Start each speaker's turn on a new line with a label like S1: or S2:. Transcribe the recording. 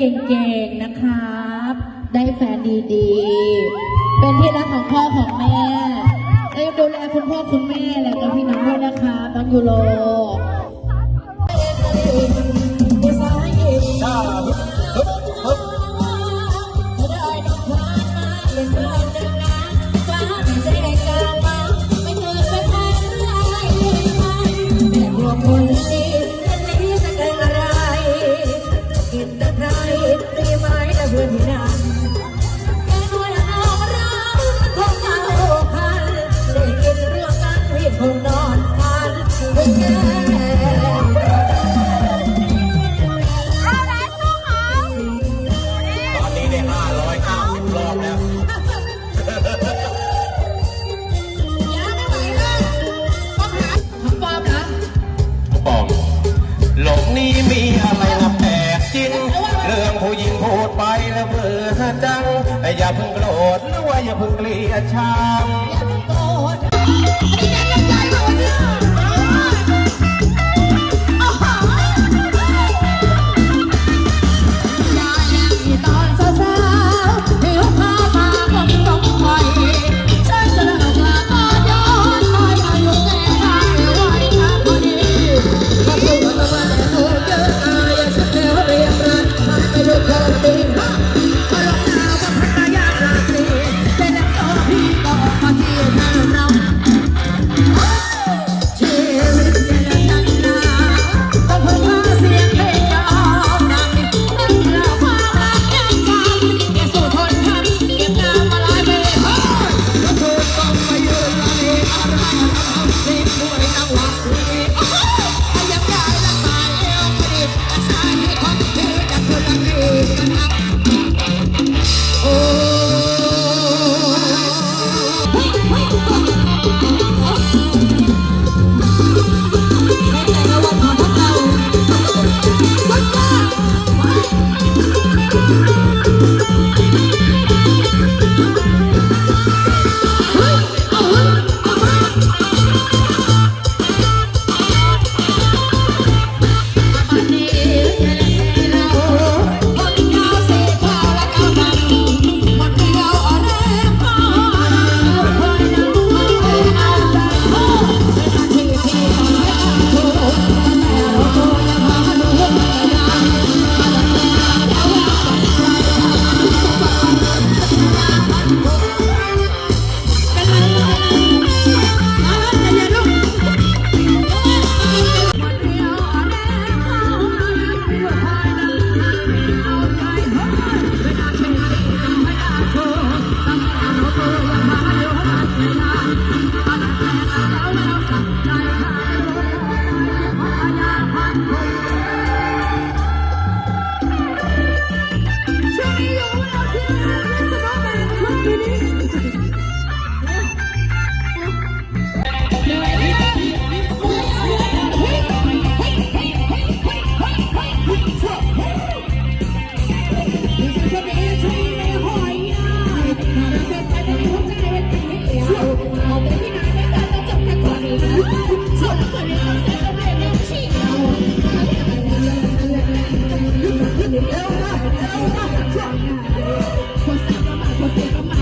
S1: เก่งๆ นะครับ ได้แฟนดีๆ เป็นที่รักของพ่อของแม่ได้ดูแลคุณพ่อคุณแม่และก็พี่น้องด้วยนะคะบังยูโร ตอ
S2: นนี้ได้ห้าร้อยเก้าสิบรอบแล้ว ปอมโลกนี้มีอะไรนะแปลกจริ
S1: ง เรื่อ
S2: งผู้หญิงพูดไปแล้วเบื่อจัง อย่าเพิ่งโกรธหรือวอย่าเพิ่งเกลียดชัง